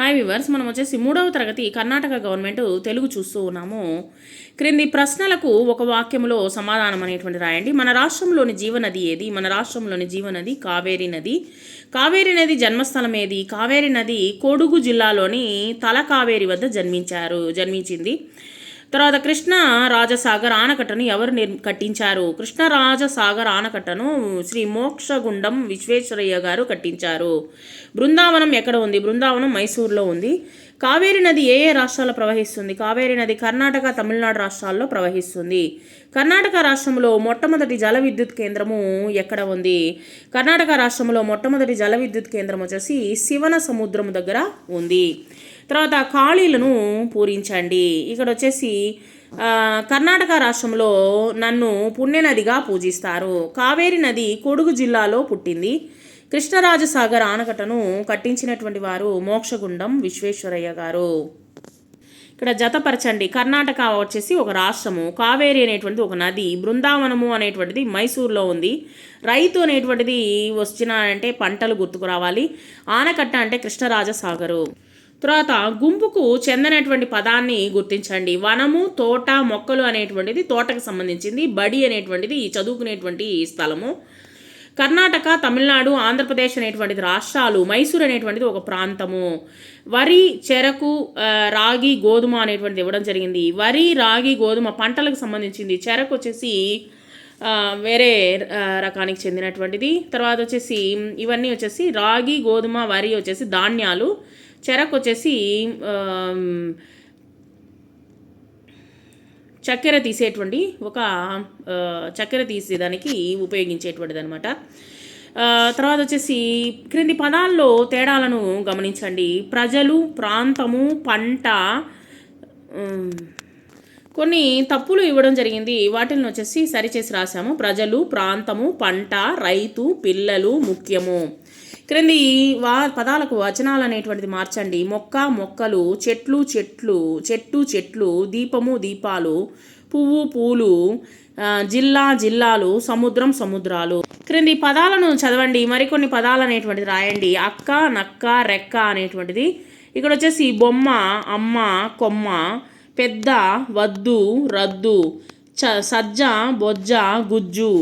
Hi viewers మనం వచ్చేసి మూడవ తరగతి కర్ణాటక గవర్నమెంట్ తెలుగు చూస్తూ ఉన్నాము. క్రింది ప్రశ్నలకు ఒక వాక్యంలో సమాధానం అనేటువంటి రాయండి. మన రాష్ట్రంలోని జీవనది ఏది? మన రాష్ట్రంలోని జీవనది కావేరి నది. కావేరి నది జన్మస్థలం ఏది? కావేరి నది కొడుగు జిల్లాలోని తల కావేరి వద్ద జన్మించారు జన్మించింది. తర్వాత కృష్ణ రాజసాగర్ ఆనకట్టను ఎవరు నిర్ కట్టించారు? కృష్ణ రాజసాగర్ ఆనకట్టను శ్రీ మోక్షగుండం విశ్వేశ్వరయ్య గారు కట్టించారు. బృందావనం ఎక్కడ ఉంది? బృందావనం మైసూర్లో ఉంది. కావేరి నది ఏ ఏ రాష్ట్రాల్లో ప్రవహిస్తుంది? కావేరి నది కర్ణాటక తమిళనాడు రాష్ట్రాల్లో ప్రవహిస్తుంది. కర్ణాటక రాష్ట్రంలో మొట్టమొదటి జల విద్యుత్ కేంద్రము ఎక్కడ ఉంది? కర్ణాటక రాష్ట్రంలో మొట్టమొదటి జల విద్యుత్ కేంద్రం వచ్చేసి శివన సముద్రం దగ్గర ఉంది. తర్వాత ఖాళీలను పూరించండి. ఇక్కడ వచ్చేసి కర్ణాటక రాష్ట్రంలో నన్ను పుణ్యనదిగా పూజిస్తారు. కావేరి నది కొడుగు జిల్లాలో పుట్టింది. కృష్ణరాజసాగర్ ఆనకట్టను కట్టించినటువంటి వారు మోక్షగుండం విశ్వేశ్వరయ్య గారు. ఇక్కడ జతపరచండి. కర్ణాటక వచ్చేసి ఒక రాష్ట్రము. కావేరి అనేటువంటిది ఒక నది. బృందావనము అనేటువంటిది మైసూర్లో ఉంది. రైతు అనేటువంటిది వచ్చిన అంటే పంటలు గుర్తుకు రావాలి. ఆనకట్ట అంటే కృష్ణరాజసాగరు. తర్వాత గుంపుకు చెందనటువంటి పదాన్ని గుర్తించండి. వనము తోట మొక్కలు అనేటువంటిది తోటకు సంబంధించింది బడి అనేటువంటిది చదువుకునేటువంటి స్థలము. కర్ణాటక తమిళనాడు ఆంధ్రప్రదేశ్ అనేటువంటిది రాష్ట్రాలు మైసూర్ అనేటువంటిది ఒక ప్రాంతము. వరి చెరకు రాగి గోధుమ అనేటువంటిది ఇవ్వడం జరిగింది. వరి రాగి గోధుమ పంటలకు సంబంధించింది. చెరకు వచ్చేసి వేరే రకానికి చెందినటువంటిది. తర్వాత వచ్చేసి ఇవన్నీ వచ్చేసి రాగి గోధుమ వరి వచ్చేసి ధాన్యాలు. చెరకు వచ్చేసి చక్కెర తీసేటువంటి ఒక చక్కెర తీసేదానికి ఉపయోగించేటువంటిది అనమాట తర్వాత వచ్చేసి క్రింది పదాల్లో తేడాలను గమనించండి. ప్రజలు ప్రాంతము పంట కొన్ని తప్పులు ఇవ్వడం జరిగింది. వాటిని వచ్చేసి సరిచేసి రాసాము ప్రజలు ప్రాంతము పంట రైతు పిల్లలు ముఖ్యము. క్రింది వా పదాలకు వచనాలు అనేటువంటిది మార్చండి. మొక్క మొక్కలు చెట్లు చెట్లు చెట్టు చెట్లు దీపము దీపాలు పువ్వు పూలు జిల్లా జిల్లాలు సముద్రం సముద్రాలు. క్రింది పదాలను చదవండి. మరికొన్ని పదాలు అనేటువంటిది రాయండి. అక్క నక్క రెక్క అనేటువంటిది. ఇక్కడ వచ్చేసి బొమ్మ అమ్మ కొమ్మ పెద్ద వద్దు రద్దు చ సజ్జ బొజ్జ గుజ్జు.